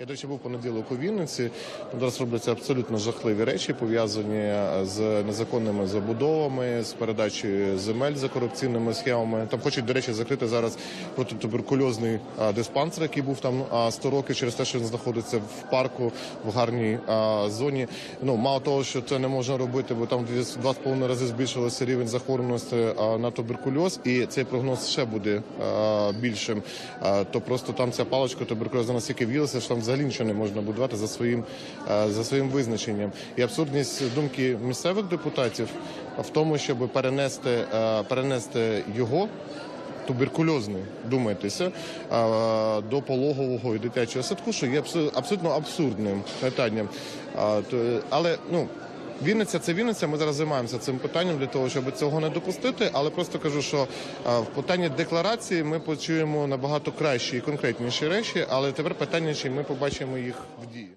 Я, до речі, був понеділок у Вінниці. Там зараз робляться абсолютно жахливі речі, пов'язані з незаконними забудовами, з передачею земель за корупційними схемами. Там хочуть, до речі, закрити зараз протитуберкульозний диспансер, який був там а, 100 років через те, що він знаходиться в парку в гарній зоні. Ну мало того, що це не можна робити, бо там в два з половиною рази збільшилося рівень захворюваності на туберкульоз, і цей прогноз ще буде більшим. То просто там ця паличка туберкульозу настільки в'їлася, що там взагалі нічого не можна будувати за своїм за своїм визначенням. І абсурдність думки місцевих депутатів в тому, щоб перенести, перенести його туберкульозний, думайтеся, до пологового і дитячого садку, що є абсо- абсолютно абсурдним питанням. Але ну. Вінниця це Вінниця. Ми зараз займаємося цим питанням для того, щоб цього не допустити. Але просто кажу, що в питанні декларації ми почуємо набагато кращі і конкретніші речі. Але тепер питання, чи ми побачимо їх в дії.